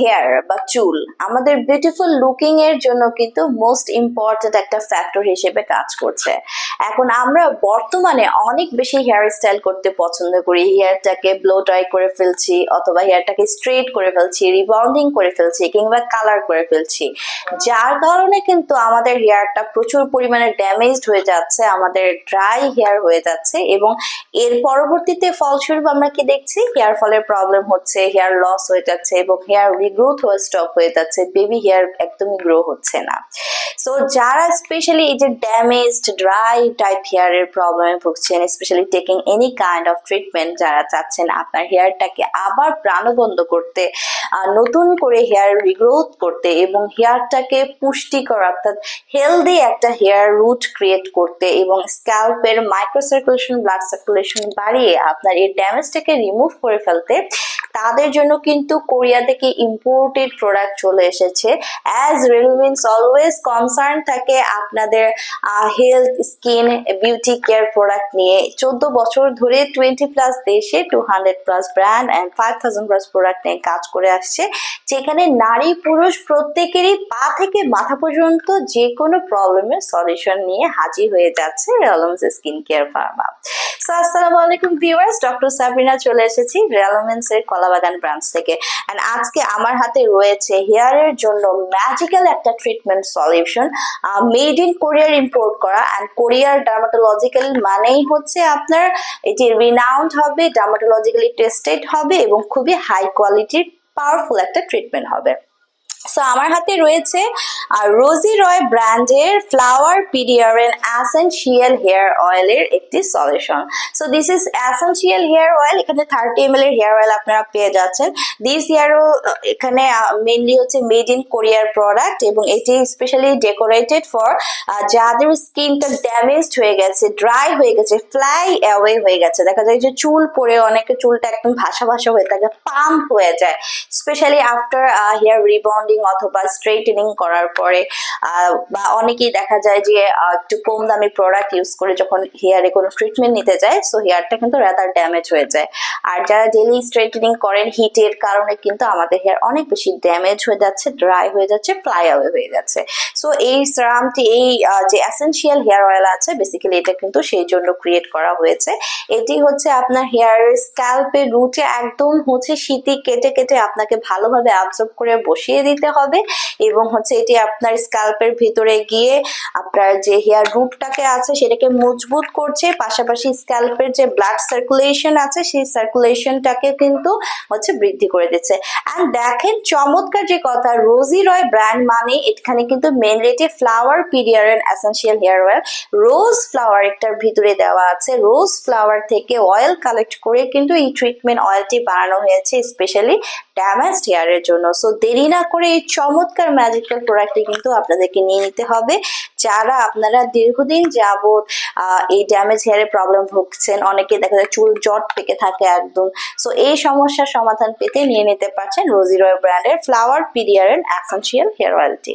Hair বা চুল, আমাদের বিউটিফুল লুকিং এর জন্য কিন্তু মোস্ট ইম্পর্টেন্ট একটা ফ্যাক্টর হিসেবে কাজ করছে। এখন আমরা বর্তমানে অনেক বেশি হেয়ার স্টাইল করতে পছন্দ করি। হেয়ারটাকে ব্লো ড্রাই করে ফেলছি অথবা হেয়ারটাকে স্ট্রেট করে ফেলছি রিবাউন্ডিং করে ফেলছি কিংবা কালার করে ফেলছি। যার কারণে কিন্তু আমাদের হেয়ারটা প্রচুর পরিমাণে ড্যামেজড হয়ে যাচ্ছে, আমাদের ড্রাই হেয়ার হয়ে যাচ্ছে এবং এর পরবর্তীতে ফলস্বরূপ আমরা কি দেখছি? হেয়ার ফলের প্রবলেম হচ্ছে হেয়ার লস হয়ে যাচ্ছে এবং হেয়ার রিগ্রোথ হয়ে স্টপ হয়ে যাচ্ছে বেবি হেয়ার একদমই গ্রো হচ্ছে না। সো যারা স্পেশালি এই যে ড্যামেজড ড্রাই টাইপ হেয়ারের প্রবলেমে ভুগছেন specially taking any kind of treatment যারা চাচ্ছেন আপনার হেয়ারটাকে আবার প্রাণবন্ধ করতে নতুন করে হেয়ার রিগ্রোথ করতে এবং হেয়ারটাকে পুষ্টিকর অর্থাৎ হেলদি একটা হেয়ার রুট ক্রিয়েট করতে এবং স্ক্যাল্পের মাইক্রো সার্কুলেশন ব্লাড সার্কুলেশন বাড়িয়ে আপনার এই ড্যামেজটাকে রিমুভ করে ফেলতে তাদের জন্য কিন্তু কোরিয়া থেকে ইম্পোর্টেড প্রোডাক্ট চলে এসেছে। অ্যাজ রেলভেন্স অলওয়েজ কনসার্ন থাকে আপনাদের health skin beauty care product নিয়ে। চোদ্দ বছর ধরে টোয়েন্টি প্লাস দেশে two hundred plus brand and five thousand plus product নিয়ে কাজ করে আসছে। যেখানে নারী পুরুষ প্রত্যেকেরই পা থেকে মাথা পর্যন্ত যে কোনো প্রবলেমের সলিউশন নিয়ে হাজির হয়ে যাচ্ছে Realms skin care pharma doctor চলে এসেছি ব্রাঞ্চ থেকে। আজকে আমার হাতে রয়েছে জন্য একটা ট্রিটমেন্ট সলিউশন মেড ইন কোরিয়ার ইম্পোর্ট করা। অ্যান্ড কোরিয়ার ডার্মাটোলজিক্যাল মানেই হচ্ছে আপনার এটি রিনাউন্ড হবে ডার্মাটোলজিক্যালি টেস্টেড হবে এবং খুবই হাই কোয়ালিটির পাওয়ারফুল একটা ট্রিটমেন্ট হবে। সো আমার হাতে রয়েছে রোজি রয় ব্র্যান্ডের ফ্লাওয়ার পিডিয়ারেন অ্যাসেনশিয়াল হেয়ার অয়েলের একটি solution so this is essential hair oil এখানে থার্টি এম এর হেয়ার অয়েল আপনারা পেয়ে যাচ্ছেন। দিস হেয়ার এখানে মেনলি হচ্ছে মেড ইন কোরিয়ার প্রোডাক্ট এবং এটি স্পেশালি ডেকোরেটেড ফর যাদের স্কিনটা ড্যামেজড হয়ে গেছে ড্রাই হয়ে গেছে ফ্লাই অ্যাওয়ে হয়ে গেছে। দেখা যায় যে চুল পরে অনেকে চুলটা একদম ভাসা ভাসা হয়ে থাকে পাম্প হয়ে যায়। স্পেশালি আফটার হেয়ার রিবন্ডিং অথবা স্ট্রেটেনিং করার পরে বা অনেকেই দেখা যায় যে একটু কম দামি প্রোডাক্ট ইউজ করে যখন হেয়ারে কোনো ট্রিটমেন্ট নিতে যায় সো হেয়ারটা কিন্তু রাদার ড্যামেজ হয়ে যায়। আর যারা ডেলি স্ট্রেটেনিং করেন হিটের কারণে কিন্তু আমাদের হেয়ার অনেক বেশি ড্যামেজ হয়ে যাচ্ছে ড্রাই হয়ে যাচ্ছে ফ্লাই অ্যাওয়ে হয়ে যাচ্ছে। সো এই সিরামটি এই যে অ্যাসেনশিয়াল হেয়ার অয়েল আছে বেসিক্যালি এটা কিন্তু সেই জন্য ক্রিয়েট করা হয়েছে। এটি হচ্ছে আপনার হেয়ার স্ক্যাল্পের রুটে একদম হচ্ছে শীতি কেটে কেটে আপনাকে ভালোভাবে অ্যাবজর্ব করে বসিয়ে দিতে হবে এবং হচ্ছে এটি আপনার স্ক্যাল্পের ভিতরে গিয়ে আপনার যে হেয়ার রুটটাকে আছে সেটাকে মজবুত করছে, পাশাপাশি স্ক্যাল্পের যে ব্লাড সার্কুলেশন আছে সেই সার্কুলেশনটাকে কিন্তু হচ্ছে বৃদ্ধি করে দিচ্ছে। অ্যান্ড দেখেন চমৎকার যে কথা রোজি রয় ব্র্যান্ড মানে এখানে কিন্তু মেনলি এটি flower Pereire and essential hair oil rose flower একটার ভিতরে দেওয়া আছে রোজ ফ্লাওয়ার থেকে অয়েল কালেক্ট করে কিন্তু এই ট্রিটমেন্ট অয়েলটি বানানো হয়েছে স্পেশালি ড্যামেজড হেয়ারের জন্য। সো দেরি না করে এই চমৎকার ম্যাজিক্যাল প্রোডাক্টটি কিন্তু আপনাদেরকে নিয়ে নিতে হবে। যারা আপনারা দীর্ঘদিন আহ, এই ড্যামেজ হেয়ারের প্রবলেম ভুগছেন অনেকে দেখা যায় চুল জট পেকে থাকে একদম। সো এই সমস্যার সমাধান পেতে নিয়ে নিতে পারছেন রোজি রয় ব্র্যান্ডের ফ্লাওয়ার পিরিয়ার অ্যান্ড অ্যাসেন্সিয়াল হেয়ার অয়েলটি